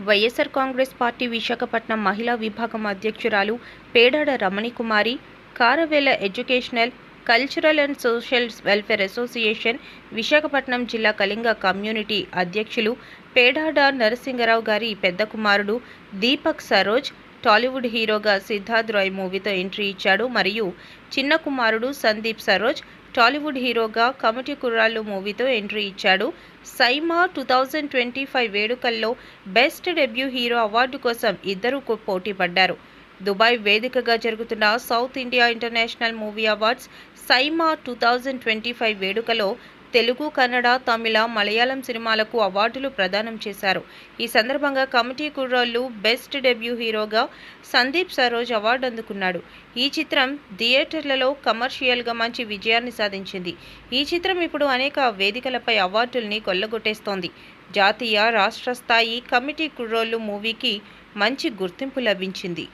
YSR Congress party Visakhapatnam మహిళా విభాగం అధ్యక్షురాలు Pedada Ramanikumari Karavela educational cultural and social welfare association Visakhapatnam జిల్లా కళింగ కమ్యూనిటీ అధ్యక్షులు పేడాడ నరసింగరావు గారి పెద్ద కుమారుడు దీపక్ సరోజ్ టాలీవుడ్ హీరోగా సిద్ధార్థ్ రాయ్ మూవీతో ఎంట్రీ ఇచ్చాడు. మరియు చిన్న కుమారుడు సందీప్ సరోజ్ టాలీవుడ్ హీరోగా కమిటీ కుర్రాళ్ళు మూవీతో ఎంట్రీ ఇచ్చాడు. SIIMA two thousand twenty five వేడుకల్లో బెస్ట్ డెబ్యూ హీరో అవార్డు కోసం ఇద్దరు పోటీ పడ్డారు. దుబాయ్ వేదికగా జరుగుతున్న south India international movie awards SIIMA two thousand twenty five వేడుకలో తెలుగు కన్నడ తమిళ మలయాళం సినిమాలకు అవార్డులు ప్రదానం చేశారు. ఈ సందర్భంగా కమిటీ కుర్రోళ్ళు బెస్ట్ డెబ్యూ హీరోగా సందీప్ సరోజ్ అవార్డు అందుకున్నాడు. ఈ చిత్రం థియేటర్లలో కమర్షియల్గా మంచి విజయాన్ని సాధించింది. ఈ చిత్రం ఇప్పుడు అనేక వేదికలపై అవార్డుల్ని కొల్లగొట్టేస్తోంది. జాతీయ రాష్ట్ర స్థాయి కమిటీ కుర్రోళ్ళు మూవీకి మంచి గుర్తింపు లభించింది.